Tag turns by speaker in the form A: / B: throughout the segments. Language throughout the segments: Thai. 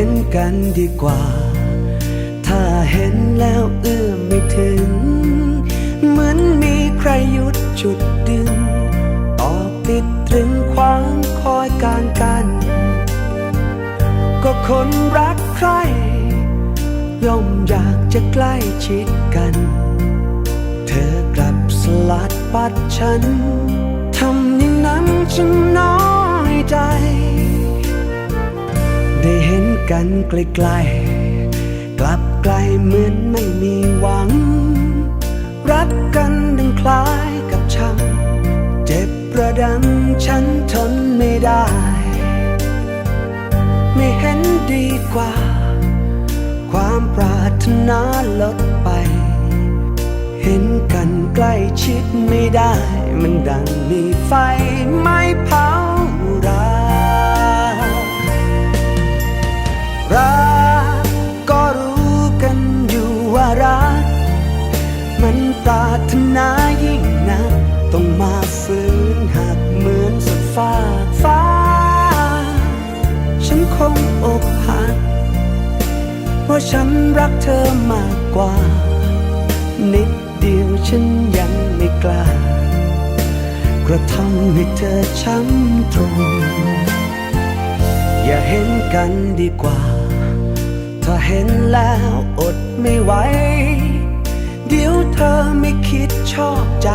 A: เห็นกันดีกว่า ถ้าเห็นแล้วเอื้อมไม่ถึง เหมือนมีใครหยุดจุดดึงตอกติดตรึงขวางคอยการกัน ก็คนรักใคร ย่อมอยากจะใกล้ชิดกัน เธอกลับสลัดปัดฉัน ทำอย่างนั้นฉันน้อย กันไกลๆ กลับไกลเหมือนไม่มีหวัง รักกันดังคล้ายกับชังเจ็บประดังฉันทนไม่ได้ ไม่เห็นดีกว่า ความปรารถนาลดไป เห็นกันใกล้ชิดไม่ได้ มันดังมีไฟไม่เผา ราะฉันรักเธอมากกว่า นิดเดียวฉันยังไม่กล้ากระทำให้เธอช้ำตรง อย่าเห็นกันดีกว่า ถ้าเห็นแล้วอดไม่ไหว เดี๋ยวเธอไม่คิดชอบใจ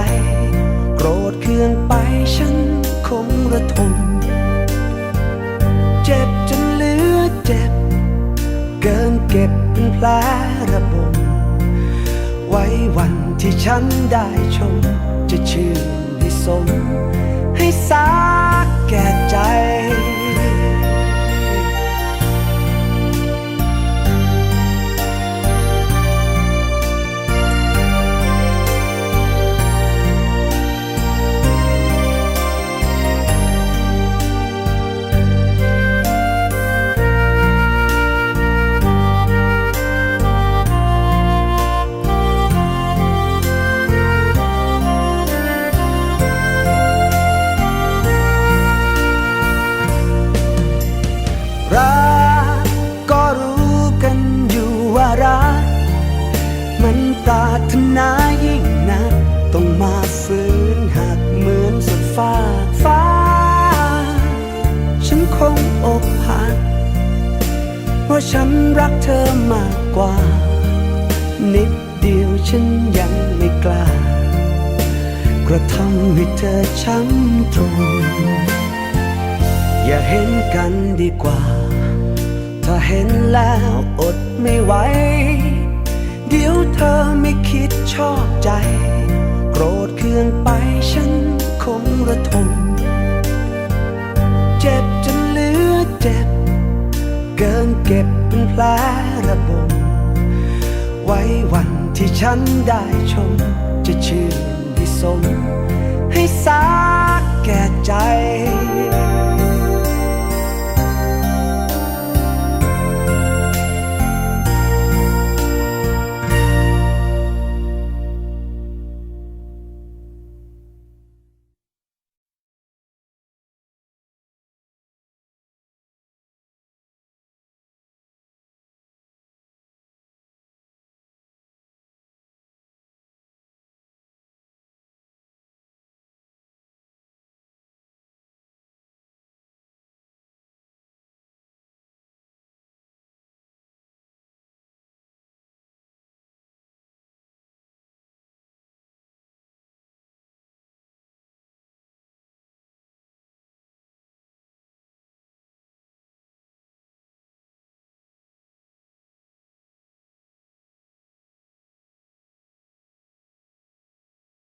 A: เป็นแผลระบม ไว้วันที่ฉันได้ชม จะชื่นให้สม ให้สาการถนายิ่งนัก ต้องมาฝืนหักเหมือนสุดฟ้าฟ้า ฉันคงอกหักเพราะฉันรักเธอมากกว่า นิดเดียวฉันยังไม่กล้า กระทำให้เธอช้ำตรงอย่าเห็นกันดีกว่า ถ้าเห็นแล้วอดไม่ไหว เดี๋ยวเธอไม่คิดชอบใจ โกรธเคืองไปฉันคงระทม เจ็บจนเหลือเจ็บ เกินเก็บเป็นแผลระบม ไว้วันที่ฉันได้ชม จะชื่นที่สม ให้สาแก่ใจ